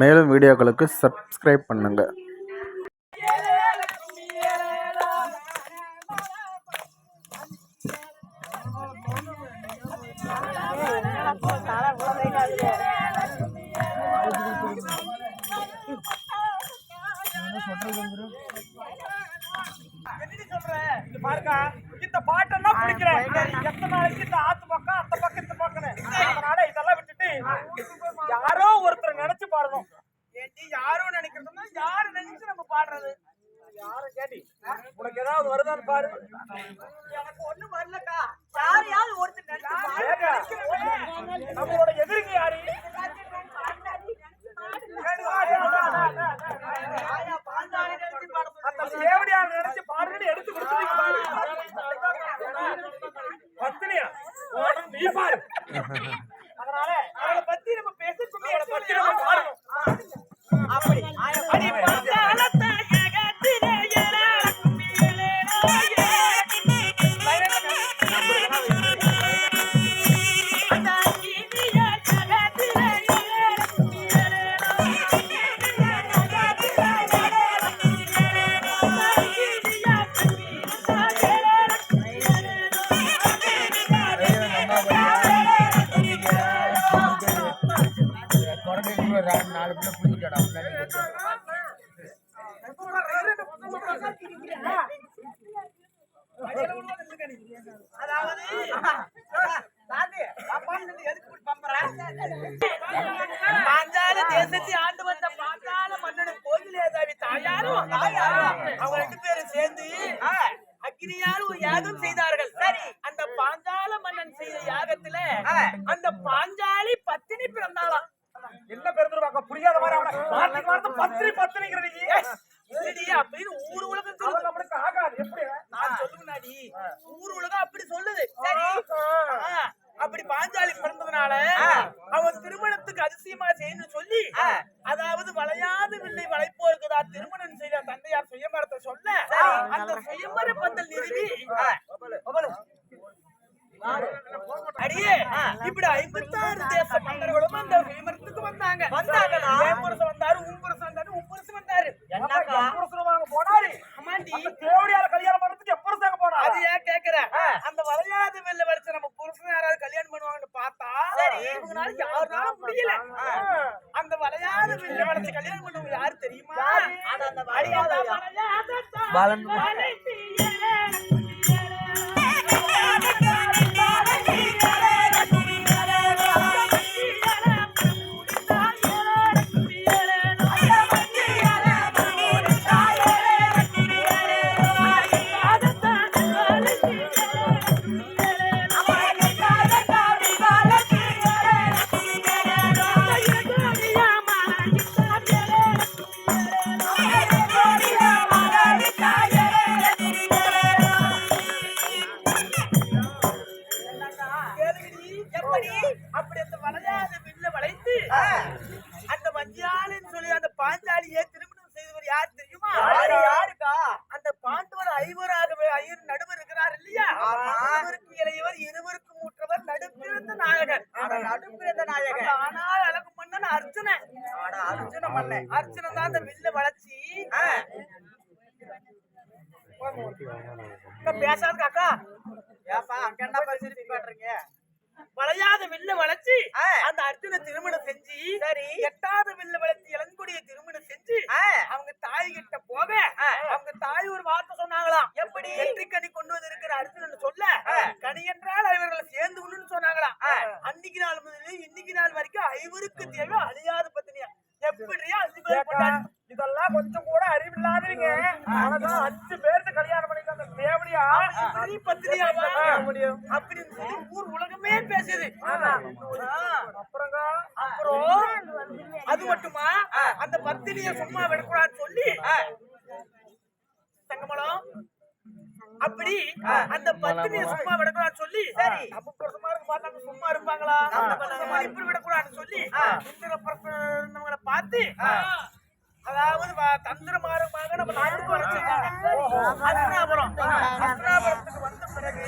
மேலும் வீடியோக்களுக்கு சப்ஸ்கிரைப் பண்ணுங்கள் இந்த பாட்டெல்லாம் பிடிக்கிறேன். எத்தனை நாளைக்கு இந்த ஆத்து பக்கம், அந்த பக்கம், இந்த பக்கம்னு. அதனால இதெல்லாம் விட்டுட்டு, யாரோ ஒருத்தரை நினைச்சு பாடணும் ஏண்டி, யாரோ நினைக்கிறதுன்னா யாரு நினைச்சு நம்ம பாடுறது? யாரும் உனக்கு ஏதாவது வருதான்னு பாரு. எனக்கு ஒண்ணும் வரலக்கா. யாரையாவது ஒருத்தர் நம்மளோட எதிரிங்க யாரு? அந்த சேவடியார் நினைச்சு பாடுன்னு எடுத்து கொடுத்துருக்கீங்க. பத்தினியா? நீ பாரு. நாலு பிள்ளை புடிக்கிட்டா பாஞ்சால தேசத்தை ஆண்டு வந்த பாஞ்சால மன்னனும் கோகிலேதாவி தாயாரும் அவங்க ரெண்டு பேரும் சேர்ந்து அக்னியால் ஒரு யாகம் செய்தார்கள். சரி அந்த பாஞ்சால மன்னன் செய்த யாகத்துல அந்த பாஞ்சாலி இல்லடி அப்படின்னு ஊர் உலகம் சொல்லுது நம்மளுக்கு ஆகாது. எப்படி? நான் சொல்லுவேனாடி. ஊர் உலகம் அப்படி சொல்லுது. சரி. அப்படி பாஞ்சாலி பிறந்ததுனால அவன் திருமணத்துக்கு அதிசயமா செய்யணும்னு சொல்லி அதாவது வளையாது வில்லை திருமணம் செய்த தந்தையார் சுயம்பரத்தை சொல்ல அந்த பந்தல் நிறுவி. அடியே இப்படி ஐம்பத்தாறு தேச மன்னர்களும் அந்த வந்தாங்க. புருஷன் வந்தாரு? உன் புருஷன் வந்தாரு உன் புருஷன் வந்தாரு என்னக்கா? புருஷன் வாங்க போனாரு? ஆமாண்டி. தேவடியால கல்யாணம் பண்றதுக்கு எப்ப புருஷன் போனா அது ஏன் கேக்குற? அந்த வளையாத வெல்ல வரைச்ச நம்ம புருஷன் யாராவது கல்யாணம் பண்ணுவாங்கன்னு பார்த்தா சரி. இவங்கனால யாருனால முடியல. அந்த வளையாத வெல்ல வளைச்ச கல்யாணம் பண்ணவங்க யாரு தெரியுமா? அந்த வளையாத அந்த மஞ்சாலின்னு சொல்லி அந்த பாஞ்சாலியை திருமணம் செய்தவர் யார் தெரியுமா? யாருக்கா? அந்த பாண்டவர் ஐவராக ஐவர் நடுவர் இருக்கிறார் இல்லையா? இருவருக்கு இளையவர் இருவருக்கு மூற்றவர் நடுப்பிறந்த நாயகன். நடுப்பிறந்த நாயகன். ஆனால் அழகு மன்னன் அர்ஜுனன் அர்ஜுன மன்னன். அர்ஜுனன் தான் அந்த வில்ல வளைச்சி பேசாது அக்கா. ஏப்பா அங்க என்ன பரிசீலிச்சு பண்றீங்க வளையாத வில்ல வளைச்சு அந்த அர்ஜுன திருமணம் செஞ்சு சரி எட்டாவது வில்ல வளைச்சு இளங்குடிய திருமணம் செஞ்சு அவங்க தாய் கிட்ட போக அவங்க தாய் ஒரு வார்த்தை சொன்னாங்களாம் எப்படி வெற்றி கனி கொண்டு வந்து இருக்கிற அர்ஜுனன் சொல்ல. கனி என்றால் இவர்கள் சேர்ந்து கொண்டு சொன்னாங்களாம். அன்னைக்கு நாள் முதல் இன்னைக்கு நாள் வரைக்கும் ஐவருக்கு தேவை அழியாத பத்தினியா? எப்படியா அஞ்சு பேர் இதெல்லாம் கொஞ்சம் கூட அறிவில்லாதவங்க. ஆனதான் அஞ்சு பேருக்கு கல்யாணம் அந்த தேவடியா? பத்திரியா முடியும். அப்படின்னு சொல்லி ஊர் உலகமே பேசுது. அப்புறங்க? அப்புறம் அது மட்டுமா? அந்த பத்தினிய சும்மா விடக்கூடாதுன்னு சொல்லி தங்கமலம் அப்படி அந்த பத்தினிய சும்மா விடக்கூடாதுன்னு சொல்லி சரி. நம்ம புருஷமா இருக்க மாட்டாங்க சும்மா இருப்பாங்களா இப்படி விடக்கூடாதுன்னு சொல்லி இந்திர பிறந்தவங்களை பார்த்து அதாவது தந்திரமாரமாக நம்ம நாட்டுக்கு வர அஸ்தினாபுரம் அஸ்தினாபுரத்துக்கு வந்த பிறகு